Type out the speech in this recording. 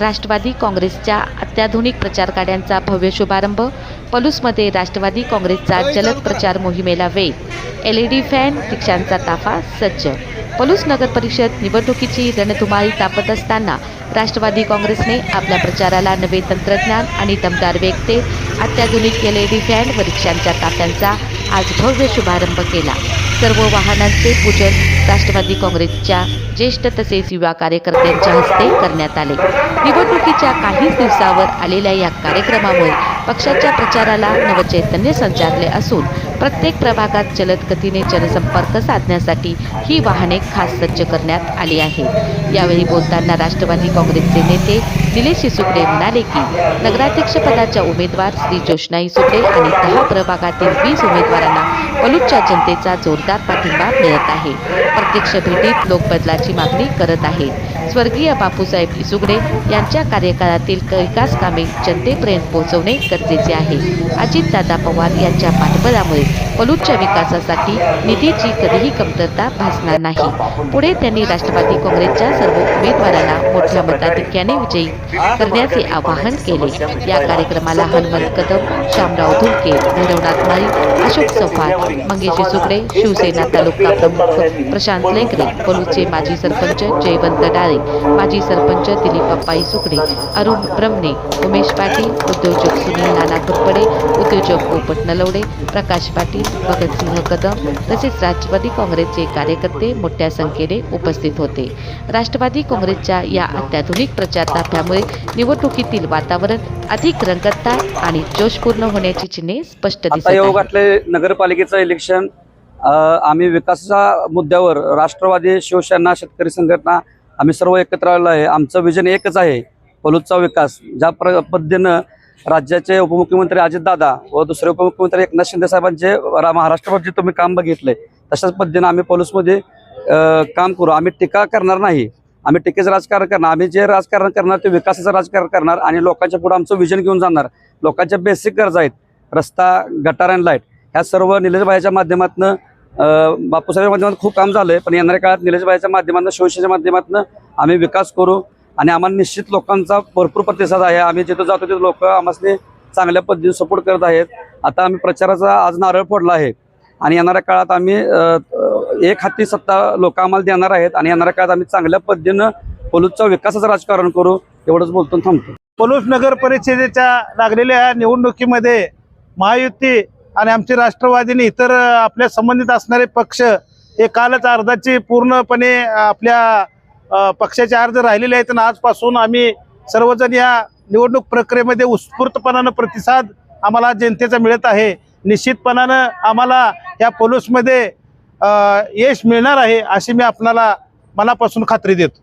राष्ट्रवादी काँग्रेसच्या अत्याधुनिक प्रचार गाड्यांचा भव्य शुभारंभ पलूसमध्ये राष्ट्रवादी काँग्रेसचा जलद प्रचार मोहिमेला वेग एल ई डी फॅन रिक्षांचा ताफा सज्ज. पलूस नगर परिषद निवडणुकीची रणधुमाळी तापत असताना राष्ट्रवादी काँग्रेसने आपल्या प्रचाराला नवे तंत्रज्ञान आणि दमदार वेग देत अत्याधुनिक एल ई डी फॅन व रिक्षांच्या ताफ्यांचा आज भव्य शुभारंभ केला. सर्व वाहनांचे पूजन राष्ट्रवादी काँग्रेसच्या ज्येष्ठ तसेच युवा कार्यकर्त्यांच्या हस्ते करण्यात आले. निवडणुकीच्या काहीच दिवसावर आलेल्या या कार्यक्रमामुळे पक्षाच्या प्रचाराला नवचैतन्य संचारले असून प्रत्येक प्रभागात जलद गतीने जनसंपर्क साधण्यासाठी ही वाहने खास सज्ज करण्यात आली आहेत. यावेळी बोलताना राष्ट्रवादी काँग्रेसचे नेते निलेश सुकडे म्हणाले की नगराध्यक्षपदाच्या उमेदवार श्री जोशनाई सुकडे आणि दहा प्रभागातील वीस उमेदवारांना पलूटच्या जनतेचा जोरदार पाठिंबा मिळत आहे. प्रत्यक्ष भेटीत लोक बदलाची मागणी करत आहेत. स्वर्गीय बापूसाहेब इसुगडे यांच्या कार्यकाळातील विकास कामे जनतेपर्यंत पोहोचवणे गरजेचे आहे. अजितदादा पवार यांच्या पाठबळामुळे पलूटच्या विकासासाठी निधीची कधीही कमतरता भासणार नाही. पुढे त्यांनी राष्ट्रवादी काँग्रेसच्या सर्व उमेदवारांना मोठ्या मताधिक्याने विजयी करण्याचे आवाहन केले. या कार्यक्रमाला हनुमंत कदम श्यामराव धुलके भैरवनाथ माळी अशोक चव्हाण मंगेश सुकडे शिवसेना तालुका प्रमुख प्रशांत लेकरे पलूचे माजी सरपंच जयवंत डाळे माजी सरपंच दिलीपप्पाई सुकडे अरुण ब्रमणे उमेश पाटील उद्योजक सुनील नाना घोरपडे उद्योजक पोपट नलवडे प्रकाश पाटील भगतसिंह कदम तसेच राष्ट्रवादी काँग्रेसचे कार्यकर्ते मोठ्या संख्येने उपस्थित होते. राष्ट्रवादी काँग्रेसच्या या अत्याधुनिक प्रचार ताफ्यामुळे निवडणुकीतील वातावरण अधिक रंगतदार आणि जोशपूर्ण होण्याची चिन्हे स्पष्ट दिसत नगरपालिकेचं इलेक्शन आम्ही विकासाच्या मुद्द्यावर राष्ट्रवादी शिवसेना शेतकरी संघटना आम्ही सर्व एकत्र आलेलो आहे. आमचं विजन एकच आहे पलूतचा विकास. ज्या प्र पद्धतीनं राज्याचे उपमुख्यमंत्री अजितदादा व दुसरे उपमुख्यमंत्री एकनाथ शिंदे साहेबांचे महाराष्ट्रभर जे तुम्ही काम बघितले तशाच पद्धतीनं आम्ही पलूसमध्ये काम करू. आम्ही टीका करणार नाही. आम्ही टीकेचं राजकारण करणार. आम्ही जे राजकारण करणार ते विकासाचं राजकारण करणार आणि लोकांच्या पुढे आमचं विजन घेऊन जाणार. लोकांच्या बेसिक गरजा आहेत. रस्ता गटार अँड लाइट ह्या सर्व निलेशबाईच्या माध्यमातून बापूसाहेबच्या माध्यमातून खूप काम झालं आहे पण येणाऱ्या काळात निलेशबाईच्या माध्यमातून शिवसेनेच्या माध्यमातून आम्ही विकास करू आणि आम्हाला निश्चित लोकांचा भरपूर प्रतिसाद आहे. आम्ही जिथं जातो तिथे लोक आम्हाला चांगल्या पद्धतीने सपोर्ट करत आहेत. आता आम्ही प्रचाराचा आज नारळ फोडला आहे आणि येणाऱ्या काळात आम्ही एक हाती सत्ता लोक आम्हाला देणार आहेत आणि येणाऱ्या काळात आम्ही चांगल्या पद्धतीनं पोलूसचा विकासाचं राजकारण करू एवढंच बोलतो थांबतो. पलूस नगर परिषदेच्या लागलेल्या निवडणुकीमध्ये महायुती आणि आमची राष्ट्रवादीने इतर आपल्या संबंधित असणारे पक्ष हे कालच अर्जाची पूर्णपणे आपल्या पक्षाचे अर्ज राहिलेले आहेत. आणि आजपासून आम्ही सर्वजण या निवडणूक प्रक्रियेमध्ये उत्स्फूर्तपणानं प्रतिसाद आम्हाला जनतेचा मिळत आहे. निश्चितपणानं आम्हाला या पोलूसमध्ये यश मिळणार आहे अशी मी आपणाला मनापासून खात्री देतो.